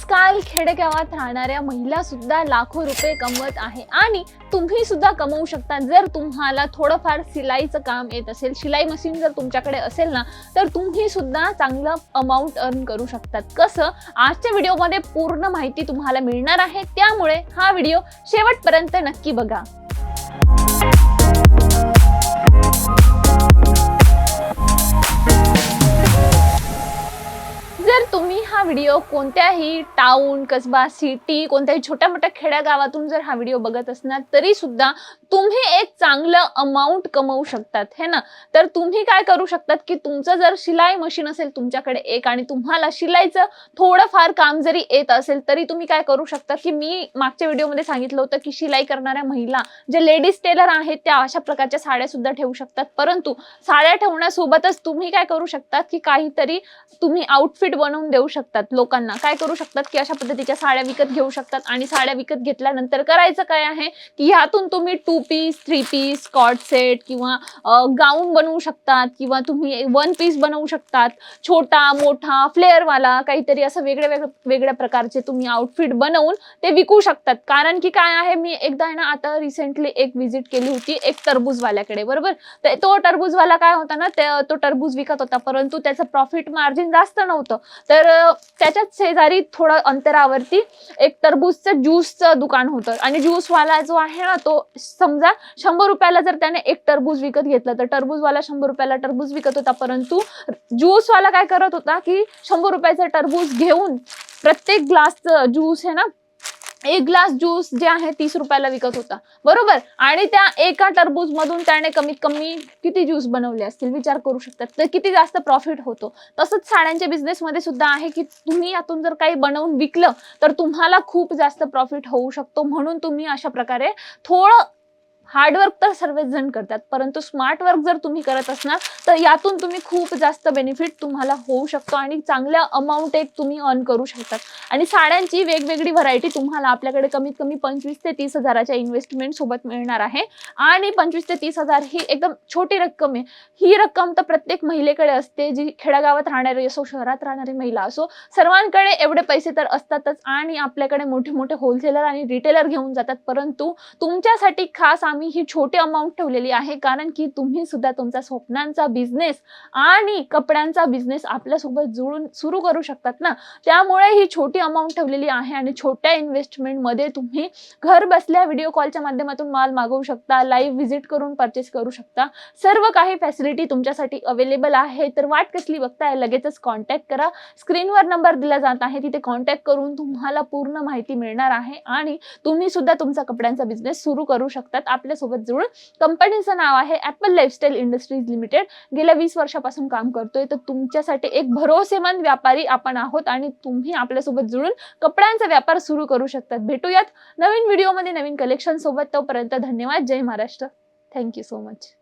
आजकाल खेडेगावात राहणाऱ्या महिला सुद्धा लाखो रुपये कमवत आहे. आणि तुम्ही सुद्धा कमवू शकता. जर तुम्हाला थोडंफार सिलाईचं काम येत असेल शिलाई मशीन जर तुमच्याकडे असेल ना तर तुम्ही सुद्धा चांगलं अमाऊंट अर्न करू शकतात. कसं? आजच्या व्हिडिओमध्ये पूर्ण माहिती तुम्हाला मिळणार आहे. त्यामुळे हा व्हिडिओ शेवटपर्यंत नक्की बघा. तुम्ही हा व्हिडिओ कोणत्याही टाऊन कसबा सिटी कोणत्याही छोट्या मोठ्या खेड्यागावातून जर हा व्हिडिओ बघत असणार तरी सुद्धा तुम्ही एक चांगलं अमाऊंट कमवू शकतात हे ना? तर तुम्ही काय करू शकतात की तुमचं जर शिलाई मशीन असेल तुमच्याकडे एक आणि तुम्हाला शिलाईचं थोडंफार काम जरी येत असेल तरी तुम्ही काय करू शकता की मी मागच्या व्हिडिओमध्ये सांगितलं होतं की शिलाई करणाऱ्या महिला जे लेडीज टेलर आहेत त्या अशा प्रकारच्या साड्या सुद्धा ठेवू शकतात. परंतु साड्या ठेवण्यासोबतच तुम्ही काय करू शकतात की काहीतरी तुम्ही आउटफिट बनवून देऊ शकतात लोकांना. काय करू शकतात? की अशा पद्धतीच्या साड्या विकत घेऊ शकतात. आणि साड्या विकत घेतल्यानंतर करायचं काय आहे? की ह्यातून तुम्ही two piece three piece cord set किंवा गाऊन बनवू शकतात किंवा तुम्ही वन पीस बनवू शकतात. छोटा मोठा फ्लेअरवाला काहीतरी असं वेगळ्या वेगळ्या वेगळ्या प्रकारचे तुम्ही आउटफिट बनवून ते विकू शकतात. कारण की काय आहे? मी एकदा ना आता रिसेंटली एक व्हिजिट केली होती एक टरबूजवाल्याकडे बरोबर? तर तो टरबूजवाला काय होता ना तो टरबूज विकत होता. परंतु त्याचं प्रॉफिट मार्जिन जास्त नव्हतं. तर त्याच्याच शेजारी थोडं अंतरावरती एक टरबूजचं ज्यूसचं दुकान होतं. आणि ज्यूसवाला जो आहे ना तो समजा शंभर रुपयाला जर त्याने एक टरबूज विकत घेतलं तर टरबूजवाला शंभर रुपयाला टरबूज विकत होता. परंतु ज्यूसवाला काय करत होता की शंभर रुपयाचं टरबूज घेऊन प्रत्येक ग्लासचं ज्यूस आहे ना एक ग्लास ज्यूस जे आहे तीस रुपयाला विकत होता. बरोबर? आणि त्या एका टरबूज मधून त्याने कमीत कमी किती ज्यूस बनवले असतील? विचार करू शकतात. तर किती जास्त प्रॉफिट होतो? तसंच साड्यांच्या बिझनेसमध्ये सुद्धा आहे की तुम्ही यातून जर काही बनवून विकलं तर तुम्हाला खूप जास्त प्रॉफिट होऊ शकतो. म्हणून तुम्ही अशा प्रकारे थोडं हार्डवर्क तर सर्वच जण करतात परंतु स्मार्ट वर्क जर तुम्ही करत असणार तर यातून तुम्ही खूप जास्त बेनिफिट तुम्हाला होऊ शकतो आणि चांगल्या अमाऊंट एक तुम्ही अर्न करू शकतात. आणि साड्यांची वेगवेगळी व्हरायटी तुम्हाला आपल्याकडे कमीत कमी पंचवीस ते तीस हजाराच्या इन्व्हेस्टमेंट सोबत मिळणार आहे. आणि पंचवीस ते तीस हजार ही एकदम छोटी रक्कम आहे. ही रक्कम तर प्रत्येक महिलेकडे असते जी खेडेगावात राहणारी असो शहरात राहणारी महिला असो सर्वांकडे एवढे पैसे तर असतातच आणि आपल्याकडे मोठे मोठे होलसेलर आणि रिटेलर घेऊन जातात परंतु तुमच्यासाठी खास आम्ही ही छोटी अमाऊंट ठेवलेली आहे. कारण की तुम्ही सुद्धा तुमचा स्वप्नांचा बिझनेस आणि कपड्यांचा बिझनेस आपल्यासोबत जुळून सुरू करू शकतात ना. त्यामुळे ही छोटी अमाऊंट ठेवलेली आहे आणि छोट्या इन्व्हेस्टमेंटमध्ये तुम्ही घर बसल्या व्हिडिओ कॉलच्या माध्यमातून माल मागवू शकता लाईव्ह व्हिजिट करून परचेस करू शकता. सर्व काही फॅसिलिटी तुमच्यासाठी अवेलेबल आहे. तर वाट कसली बघताय लगेचच कॉन्टॅक्ट करा. स्क्रीनवर नंबर दिला जात आहे. तिथे कॉन्टॅक्ट करून तुम्हाला पूर्ण माहिती मिळणार आहे आणि तुम्ही सुद्धा तुमचा कपड्यांचा बिझनेस सुरू करू शकतात. आपल्यासोबत जुळून कंपनीचं नाव आहे ऍपल लाईफस्टाईल इंडस्ट्रीज लिमिटेड गेल्या वीस वर्षापासून काम करतोय. तर तुमच्यासाठी एक भरोसेमंद व्यापारी आपण आहोत आणि तुम्ही आपल्यासोबत जुळून कपड्यांचा व्यापार सुरू करू शकतात. भेटूयात नवीन व्हिडिओमध्ये नवीन कलेक्शन सोबत. तोपर्यंत धन्यवाद. जय Maharashtra. Thank you so much